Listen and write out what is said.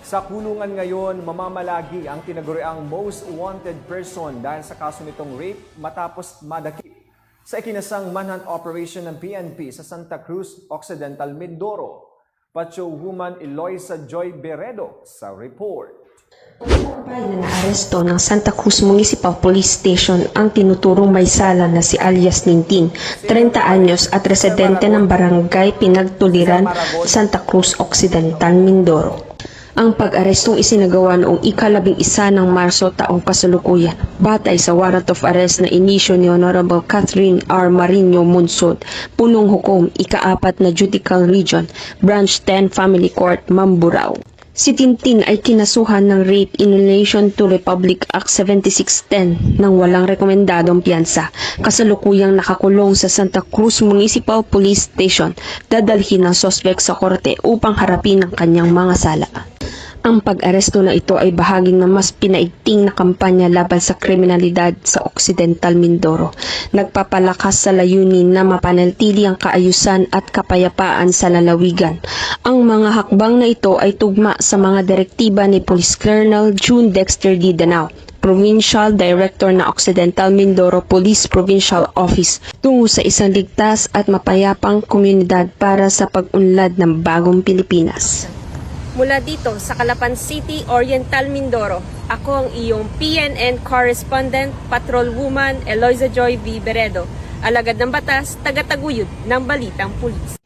Sa kulungan ngayon, mamamalagi ang tinaguriang most wanted person dahil sa kaso nitong rape matapos madakip sa ikinasang manhunt operation ng PNP sa Santa Cruz Occidental, Mindoro. Pacho woman Eloisa Joy Beredo sa report. Patay na naaresto ng Santa Cruz Municipal Police Station ang tinuturong may sala na si alias Ninting, 30 anyos at residente ng barangay Pinagtuliran, Santa Cruz Occidental, Mindoro. Ang pag-arestong isinagawa noong ikalabing isa ng Marso taong kasalukuyan, batay sa warrant of arrest na inisyo ni Honorable Catherine R. Marino Munsod, punong hukom, ikaapat na Judicial Region, Branch 10 Family Court, Mamburao. Si Tintin ay kinasuhan ng rape in relation to Republic Act 7610 ng walang rekomendadong piyansa. Kasalukuyang nakakulong sa Santa Cruz Municipal Police Station. Dadalhin ng sospek sa korte upang harapin ang kanyang mga sala. Ang pag-aresto na ito ay bahaging ng mas pinaigting na kampanya laban sa kriminalidad sa Occidental Mindoro. Nagpapalakas sa layunin na mapanatili ang kaayusan at kapayapaan sa lalawigan. Ang mga hakbang na ito ay tugma sa mga direktiba ni Police Colonel June Dexter D. Danao, Provincial Director na Occidental Mindoro Police Provincial Office tungo sa isang ligtas at mapayapang komunidad para sa pag-unlad ng bagong Pilipinas. Mula dito sa Calapan City, Oriental Mindoro, ako ang iyong PNN Correspondent, Patrol Woman Eloisa Joy V. Beredo, alagad ng batas, tagataguyod ng Balitang Pulis.